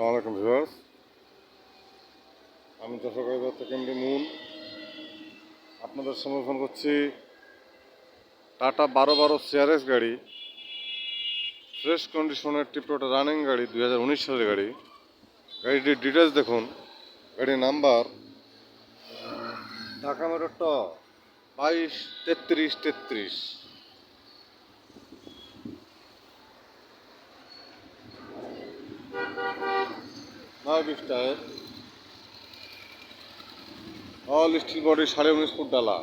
আসসালামু আলাইকুম ভিউয়ার্স। আমি যশোগাইবার থেকে মুন আপনাদের সামনে ফোন করছি টাটা বারো বারো সিআরএস গাড়ি, ফ্রেশ কন্ডিশনের টিপটোটা রানিং গাড়ি, দুই হাজার উনিশ সালের গাড়ি। গাড়িটির ডিটেলস দেখুন। গাড়ির নাম্বার ঢাকা মেরোটা বাইশ তেত্রিশ তেত্রিশ। বিশ টায়ার অল স্টিল বডি সাড়ে উনিশ ফুট ডালা।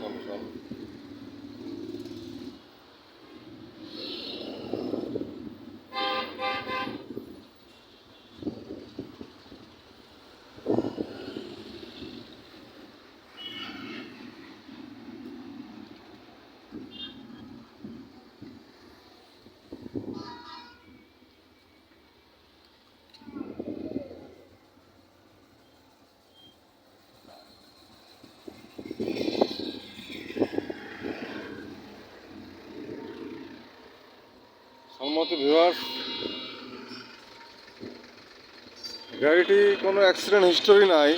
かもしれない。সম্মতি ভিউয়ার্স গাড়িটি কোনো অ্যাক্সিডেন্ট হিস্টোরি নাই,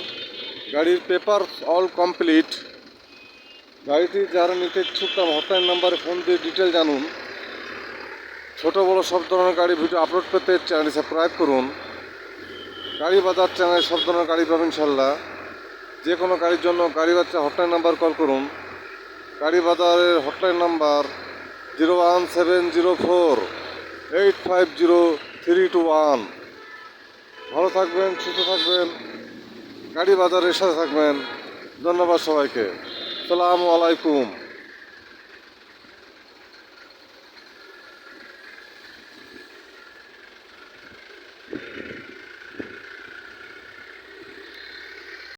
গাড়ির পেপার অল কমপ্লিট গাড়িটি যারা নিতে ইচ্ছুক তার হটলাইন নাম্বারে ফোন দিয়ে ডিটেল জানুন, ছোট বড় সব ধরনের গাড়ি ভিডিও আপলোড পেতে চ্যানেলটি সাবস্ক্রাইব করুন, গাড়ি বাজার চ্যানেলে সব ধরনের গাড়ি পাবেন ইনশাল্লাহ, যে কোনো গাড়ির জন্য গাড়ি বাচ্চা হটলাইন নাম্বার কল করুন, গাড়ি বাজারের hotline number zero one seven zero four eight five zero three two one. ভালো থাকবেন, সুস্থ থাকবেন, গাড়ি বাজারের সাথে থাকবেন। ধন্যবাদ সবাইকে। সালামু আলাইকুম।